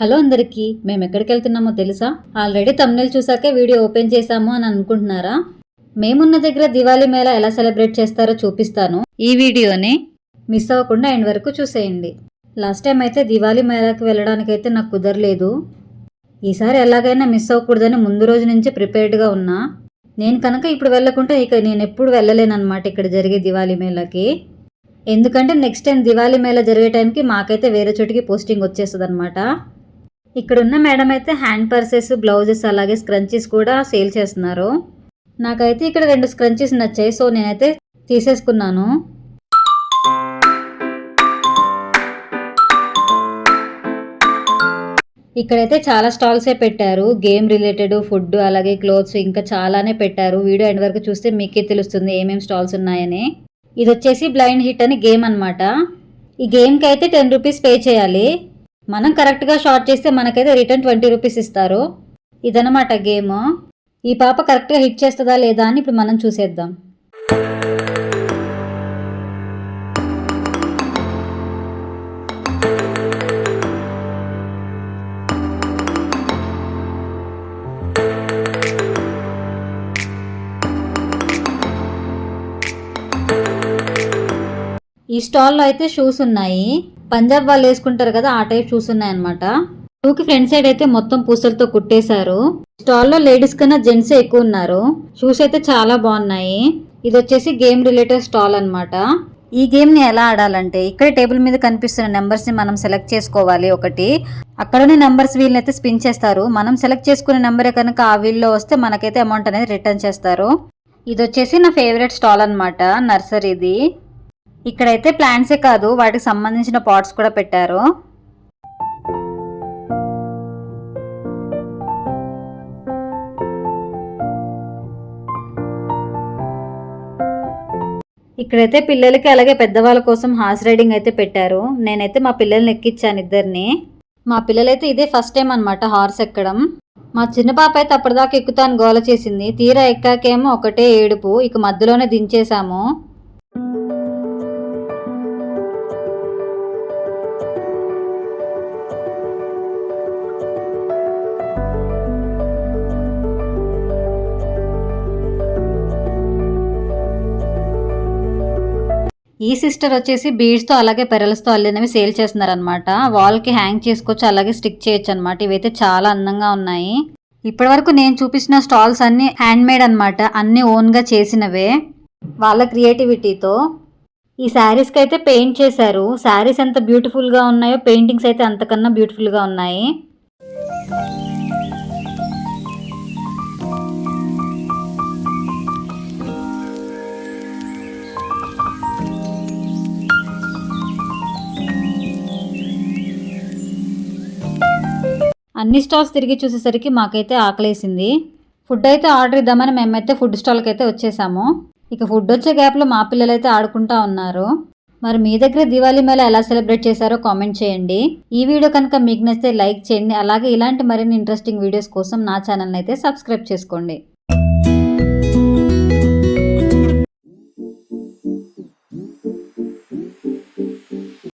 Hello అందరికీ మేము ఎక్కడికి వెళ్తున్నామో తెలుసా? ఆల్రెడీ తమ్నెల్ చూసాకే వీడియో ఓపెన్ చేశాము అని అనుకుంటున్నారా? మేమున్న దగ్గర దివాళీ మేళ ఎలా సెలబ్రేట్ చేస్తారో చూపిస్తాను. ఈ వీడియోని మిస్ అవ్వకుండా ఎండ్ వరకు చూసేయండి. లాస్ట్ టైం అయితే దివాళీ మేళాకి వెళ్ళడానికైతే నాకు కుదరలేదు. ఈసారి ఎలాగైనా మిస్ అవ్వకూడదని ముందు రోజు నుంచి ప్రిపేర్డ్గా ఉన్నా. నేను కనుక ఇప్పుడు వెళ్ళకుంటే ఇక నేను ఎప్పుడు వెళ్ళలేనమాట ఇక్కడ జరిగే దివాళీ మేళాకి. ఎందుకంటే నెక్స్ట్ టైం దివాళీ మేళ జరిగే టైంకి మాకైతే వేరే చోటికి పోస్టింగ్ వచ్చేస్తుంది అనమాట ఇక్కడున్న మేడం అయితే హ్యాండ్ పర్సెస్ బ్లౌజెస్ అలాగే స్క్రంచీస్ కూడా సేల్ చేస్తున్నారు. నాకైతే ఇక్కడ రెండు స్క్రంచీస్ నచ్చాయి సో నేనైతే తీసేసుకున్నాను. ఇక్కడైతే చాలా స్టాల్సే పెట్టారు. గేమ్ రిలేటెడ్ ఫుడ్ అలాగే క్లోత్స్ ఇంకా చాలానే పెట్టారు. వీడియో ఎండ్ వరకు చూస్తే మీకే తెలుస్తుంది ఏమేమి స్టాల్స్ ఉన్నాయని. ఇది వచ్చేసి బ్లైండ్ హిట్ అని గేమ్ అనమాట ఈ గేమ్కి అయితే టెన్ రూపీస్ పే చేయాలి. మనం కరెక్ట్గా షార్ట్ చేస్తే మనకైతే రిటర్న్ ట్వంటీ రూపీస్ ఇస్తారు. ఇదనమాట గేమ్. ఈ పాప కరెక్ట్గా హిట్ చేస్తుందా లేదా అని ఇప్పుడు మనం చూసేద్దాం. ఈ స్టాల్లో అయితే షూస్ ఉన్నాయి. పంజాబ్ వాళ్ళు వేసుకుంటారు కదా ఆ టైప్ షూస్ ఉన్నాయి అనమాట షూకి ఫ్రంట్ సైడ్ అయితే మొత్తం పూసలతో కుట్టేశారు. స్టాల్లో లేడీస్ కన్నా జెంట్స్ ఎక్కువ ఉన్నారు. షూస్ అయితే చాలా బాగున్నాయి. ఇది వచ్చేసి గేమ్ రిలేటెడ్ స్టాల్ అన్నమాట. ఈ గేమ్ని ఎలా ఆడాలంటే ఇక్కడ టేబుల్ మీద కనిపిస్తున్న నెంబర్స్ని మనం సెలెక్ట్ చేసుకోవాలి ఒకటి. అక్కడనే నెంబర్స్ వీళ్ళని అయితే స్పిన్ చేస్తారు. మనం సెలెక్ట్ చేసుకునే నెంబరే కనుక ఆ వీల్లో వస్తే మనకైతే అమౌంట్ అనేది రిటర్న్ చేస్తారు. ఇది వచ్చేసి నా ఫేవరెట్ స్టాల్ అన్నమాట నర్సరీది. ఇక్కడైతే ప్లాంట్సే కాదు వాటికి సంబంధించిన పాట్స్ కూడా పెట్టారు. ఇక్కడైతే పిల్లలకి అలాగే పెద్దవాళ్ళ కోసం హార్స్ రైడింగ్ అయితే పెట్టారు. నేనైతే మా పిల్లల్ని ఎక్కించాను ఇద్దరిని. మా పిల్లలైతే ఇదే ఫస్ట్ టైం అనమాట హార్స్ ఎక్కడం. మా చిన్న పాప అయితే అప్పటిదాకా ఎక్కుతాను గోల చేసింది. తీరా ఎక్కాకేమో ఒకటే ఏడుపు ఇక మధ్యలోనే దించేశాము. ఈ సిస్టర్ వచ్చేసి బీడ్స్తో అలాగే పెరల్స్తో అల్లినవి సేల్ చేస్తున్నారనమాట వాల్కి హ్యాంగ్ చేసుకోవచ్చు అలాగే స్టిక్ చేయొచ్చు అనమాట ఇవైతే చాలా అందంగా ఉన్నాయి. ఇప్పటి వరకు నేను చూపించిన స్టాల్స్ అన్ని హ్యాండ్ మేడ్ అనమాట అన్ని ఓన్గా చేసినవే. వాళ్ళ క్రియేటివిటీతో. ఈ శారీస్కి అయితే పెయింట్ చేశారు. శారీస్ ఎంత బ్యూటిఫుల్గా ఉన్నాయో పెయింటింగ్స్ అయితే అంతకన్నా బ్యూటిఫుల్గా ఉన్నాయి. అన్ని స్టాల్స్ తిరిగి చూసేసరికి మాకైతే ఆకలేసింది. ఫుడ్ అయితే ఆర్డర్ ఇద్దామని మేమైతే ఫుడ్ స్టాల్కి అయితే వచ్చేసాము. ఇక ఫుడ్ వచ్చే గ్యాప్లో మా పిల్లలైతే ఆడుకుంటా ఉన్నారు. మరి మీ దగ్గర దివాళీ మేళ ఎలా సెలబ్రేట్ చేశారో కామెంట్ చేయండి. ఈ వీడియో కనుక మీకు నచ్చితే లైక్ చేయండి. అలాగే ఇలాంటి మరిన్ని ఇంట్రెస్టింగ్ వీడియోస్ కోసం నా ఛానల్ని అయితే సబ్స్క్రైబ్ చేసుకోండి.